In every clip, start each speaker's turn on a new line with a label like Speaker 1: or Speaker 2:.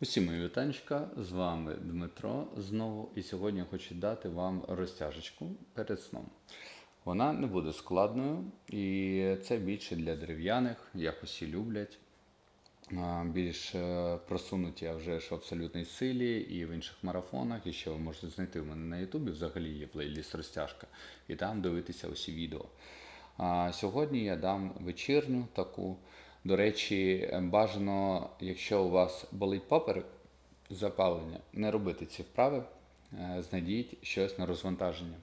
Speaker 1: Усім мої вітанчика, з вами Дмитро знову, і сьогодні я хочу дати вам розтяжечку перед сном. Вона не буде складною, і це більше для дерев'яних, як усі люблять. Більш е, просунуті, а вже в абсолютній силі і в інших марафонах. І ще ви можете знайти в мене на Ютубі, взагалі є плейліст розтяжка, і там дивитися усі відео. А сьогодні я дам вечірню таку. До речі, бажано, якщо у вас болить поперек, запалення, не робити ці вправи, е, знайдіть щось на розвантаження.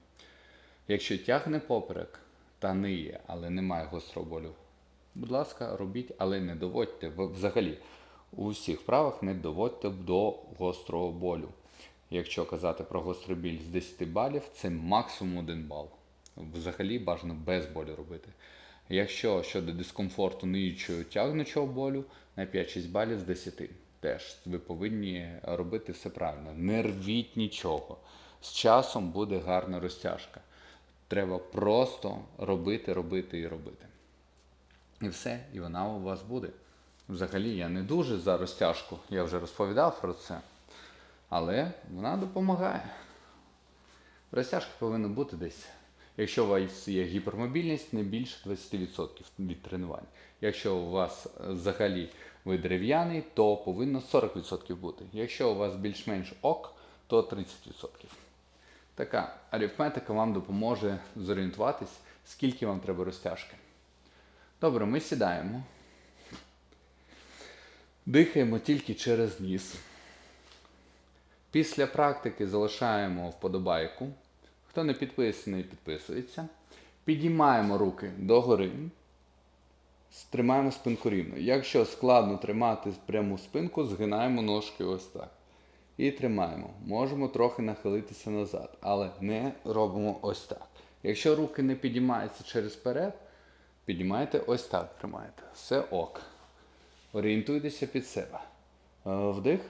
Speaker 1: Якщо тягне поперек та ниє, але немає гострого болю, будь ласка, робіть, але не доводьте взагалі у всіх вправах не доводьте до гострого болю. Якщо казати про гострий біль з 10 балів, це максимум 1 бал. Взагалі бажано без болю робити. Якщо щодо дискомфорту ниючого тягнучого болю на 5-6 балів з 10. Теж ви повинні робити все правильно. Не рвіть нічого. З часом буде гарна розтяжка. Треба просто робити, робити і робити. І все, і вона у вас буде. Взагалі, я не дуже за розтяжку, я вже розповідав про це. Але вона допомагає. Розтяжка повинна бути десь. Якщо у вас є гіпермобільність, не більше 20% від тренувань. Якщо у вас е, взагалі ви дерев'яний, то повинно 40% бути. Якщо у вас більш-менш ок, то 30%. Така арифметика вам допоможе зорієнтуватись, скільки вам треба розтяжки. Добре, ми сідаємо. Дихаємо тільки через ніс. Після практики залишаємо вподобайку. Хто не підписаний, підписується. Підіймаємо руки догори. Тримаємо спинку рівно. Якщо складно тримати пряму спинку, згинаємо ножки ось так. І тримаємо. Можемо трохи нахилитися назад, але не робимо ось так. Якщо руки не підіймаються через перед, підіймайте ось так, тримаєте. Все ок. Орієнтуйтеся під себе. Вдих.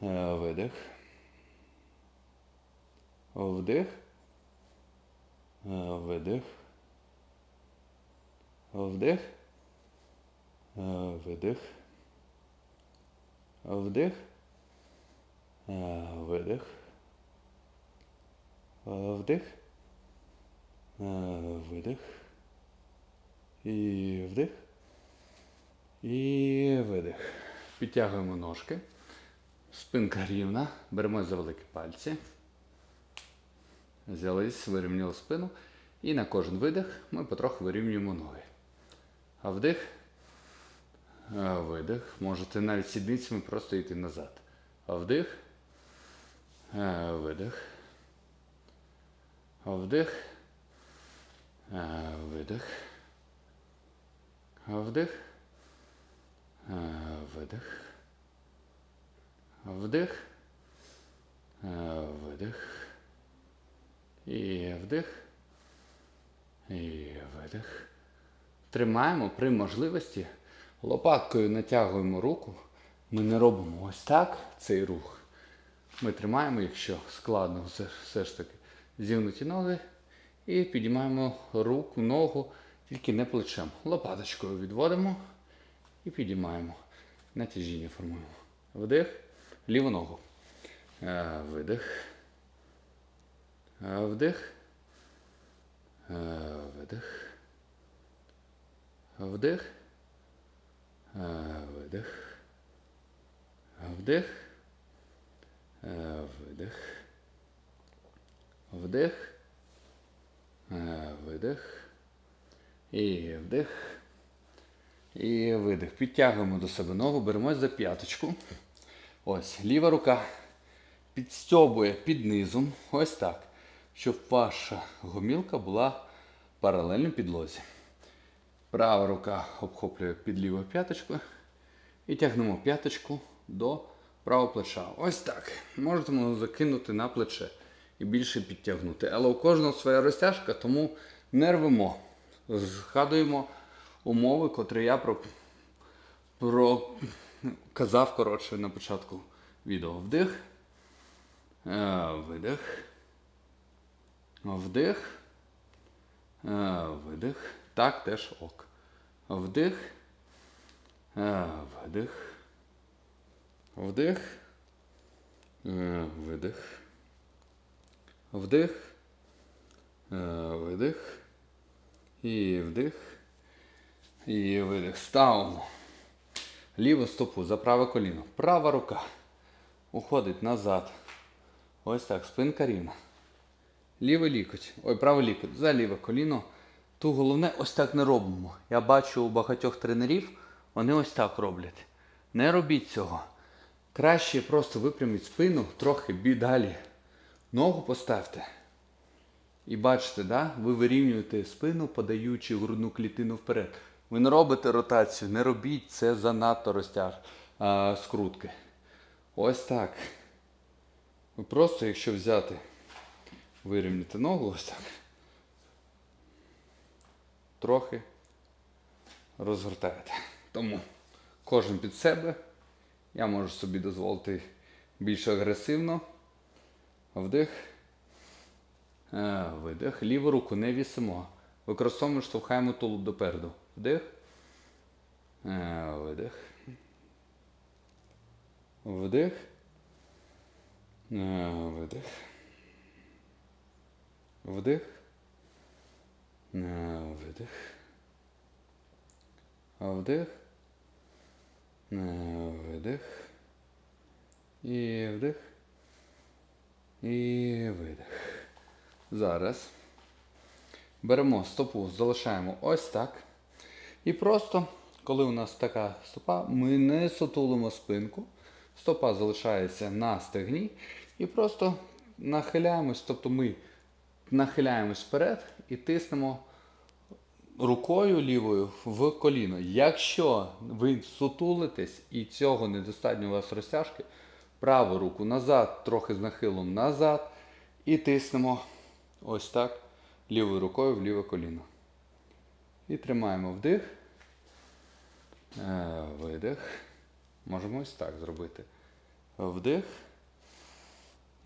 Speaker 1: Видих. Вдих. Е, Видих. Вдих. Е, Видих. Вдих. Е, Видих. Вдих. Видих. І вдих. І видих. Підтягуємо ножки. Спинка рівна. Беремо за великі пальці. Взялись, вирівняли спину. І на кожен видих ми потроху вирівнюємо ноги. А вдих. Видих. Можете навіть сідницями просто йти назад. А вдих. Видих. А вдих. Видих. А вдих. Видих. Вдих. Видих. І вдих. І видих. Тримаємо при можливості. Лопаткою натягуємо руку. Ми не робимо ось так цей рух. Ми тримаємо, якщо складно, все, все ж таки, зігнуті ноги. І підіймаємо руку, ногу, тільки не плечем. Лопаточкою відводимо і підіймаємо. Натяжіння формуємо. Вдих, ліву ногу. Е, Видих. Е, Вдих. Е, Видих. Вдих. Е, Видих. Вдих. Видих. Вдих. Видих. І вдих. І видих. Підтягуємо до себе ногу, беремось за п'яточку. Ось, ліва рука підстьобує під низом. Ось так. Щоб ваша гомілка була паралельно підлозі. Права рука обхоплює під лівою п'яточкою. І тягнемо п'яточку до правого плеча. Ось так. Можемо закинути на плече і більше підтягнути. Але у кожного своя розтяжка, тому не рвемо. Згадуємо умови, котрі я про, про казав коротше на початку відео. Вдих. Е, Видих. Вдих. Е, Видих. Так теж ок. Вдих. Е, Видих. Вдих. Е, Видих. Вдих. Видих. І вдих. І видих. Ставимо. Ліву стопу за праве коліно. Права рука. Уходить назад. Ось так. Спинка рівна. Лівий лікоть. Ой, правий лікоть. За ліве коліно. Тут головне ось так не робимо. Я бачу у багатьох тренерів, вони ось так роблять. Не робіть цього. Краще просто випряміть спину, трохи далі. Ногу поставте. І бачите, да? ви вирівнюєте спину, подаючи грудну клітину вперед. Ви не робите ротацію, не робіть це занадто розтяж а, скрутки. Ось так. Ви просто, якщо взяти, вирівняти ногу ось так. Трохи розгортаєте. Тому кожен під себе. Я можу собі дозволити більш агресивно. Вдих. Е, Видих. Ліву руку не вісимо. Використовуємо, штовхаємо тулуб допереду. Вдих. Е, Видих. Вдих. Е, Видих. Вдих. Е, Видих. Вдих. Е, Видих. І вдих. І видих. Зараз беремо стопу, залишаємо ось так. І просто, коли у нас така стопа, ми не сутулимо спинку. Стопа залишається на стегні. І просто нахиляємось, тобто ми нахиляємось вперед і тиснемо рукою лівою в коліно. Якщо ви сутулитесь і цього недостатньо у вас розтяжки, праву руку назад, трохи з нахилом назад. І тиснемо ось так лівою рукою в ліве коліно. І тримаємо вдих. Е, Видих. Можемо ось так зробити. Вдих.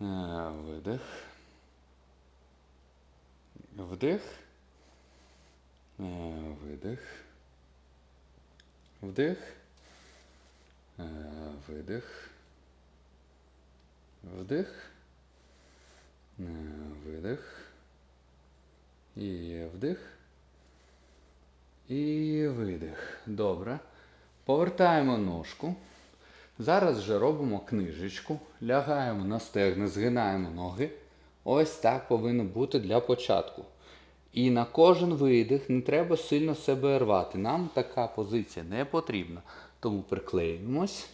Speaker 1: Е, Видих. Вдих. Е, Видих. Вдих. Е, Видих. Вдих. Е, Видих. І вдих. І видих. Добре. Повертаємо ножку. Зараз вже робимо книжечку. Лягаємо на стегни, згинаємо ноги. Ось так повинно бути для початку. І на кожен видих не треба сильно себе рвати. Нам така позиція не потрібна. Тому приклеюємось.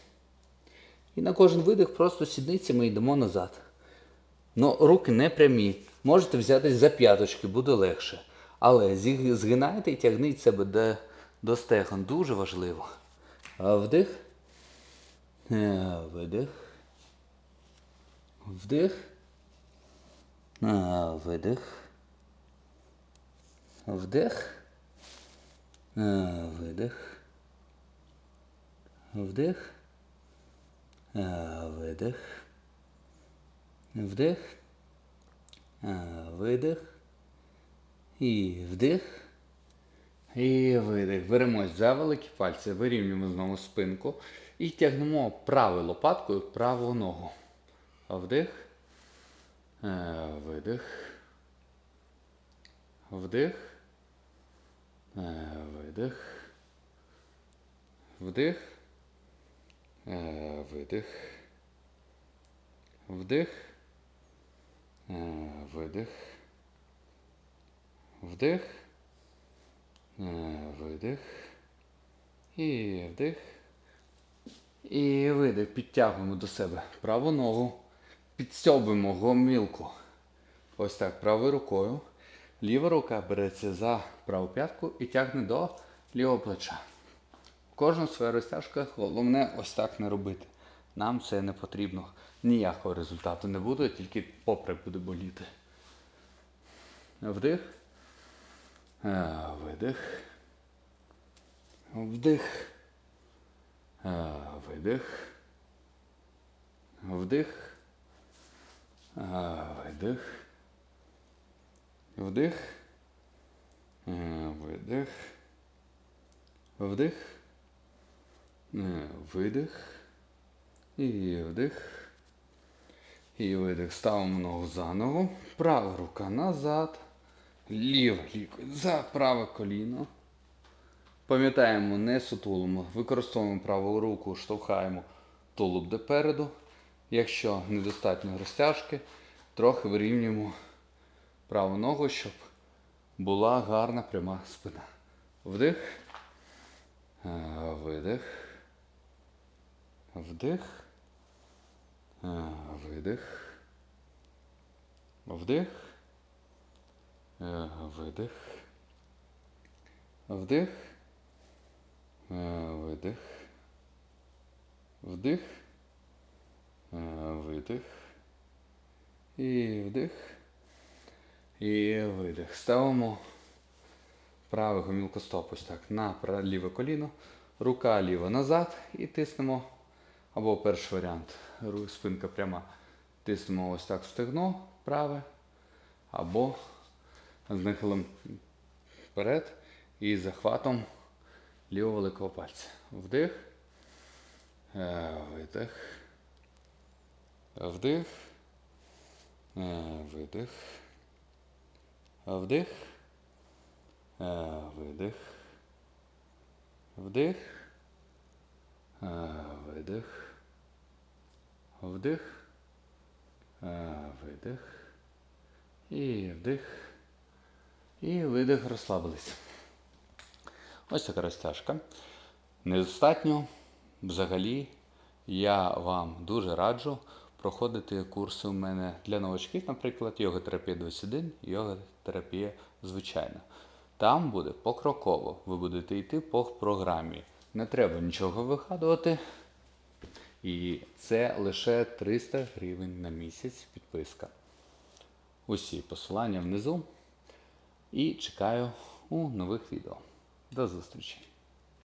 Speaker 1: І на кожен видих просто сідницями йдемо назад. Ну, руки не прямі. Можете взятись за п'яточки, буде легше. Але згинайте і тягніть себе до, до стегон. Дуже важливо. Вдих. Е, Видих. Вдих. Видих. Вдих. Видих. Вдих. Видих. Вдих. Видих. І вдих. І видих. Беремось за великі пальці, вирівнюємо знову спинку і тягнемо правою лопаткою праву ногу. Вдих. Е, Видих. Вдих. Е, Видих. Вдих. Е, Видих. Вдих. Видих. Вдих. Видих. І вдих. І видих. Підтягуємо до себе праву ногу. Підстьобуємо гомілку. Ось так правою рукою. Ліва рука береться за праву п'ятку і тягне до лівого плеча. Кожна своя розтяжка, головне ось так не робити. Нам це не потрібно. Ніякого результату не буде, тільки попри буде боліти. Вдих. Е, Видих. Вдих. Е, Видих. Вдих. Видих. Вдих. Видих. Вдих. Видих. І вдих. І видих. Ставимо ногу за ногу. Права рука назад. Ліва лікоть за праве коліно. Пам'ятаємо, не сутулимо. Використовуємо праву руку, штовхаємо тулуб допереду. Якщо недостатньо розтяжки, трохи вирівнюємо праву ногу, щоб була гарна пряма спина. Вдих. Е, Видих. Вдих. Е, Видих. Вдих. Е, Видих. Вдих. Видих. Вдих. Е, Видих. І вдих. І видих. Ставимо правий гомілкостоп ось так на ліве коліно. Рука ліва назад і тиснемо. Або перший варіант. Спинка пряма. Тиснемо ось так в стегно праве. Або з нахилом вперед і захватом лівого великого пальця. Вдих. Е, Видих. Вдих. Е, Видих. Вдих. Е, Видих. Вдих. Е, Видих. Вдих. Видих. І вдих. І видих, розслабились. Ось така розтяжка. Недостатньо. Взагалі, я вам дуже раджу проходити курси у мене для новачків, наприклад, йога-терапія 21, йога-терапія звичайна. Там буде покроково. Ви будете йти по програмі. Не треба нічого вигадувати. І це лише 300 гривень на місяць підписка. Усі посилання внизу. І чекаю у нових відео. До зустрічі!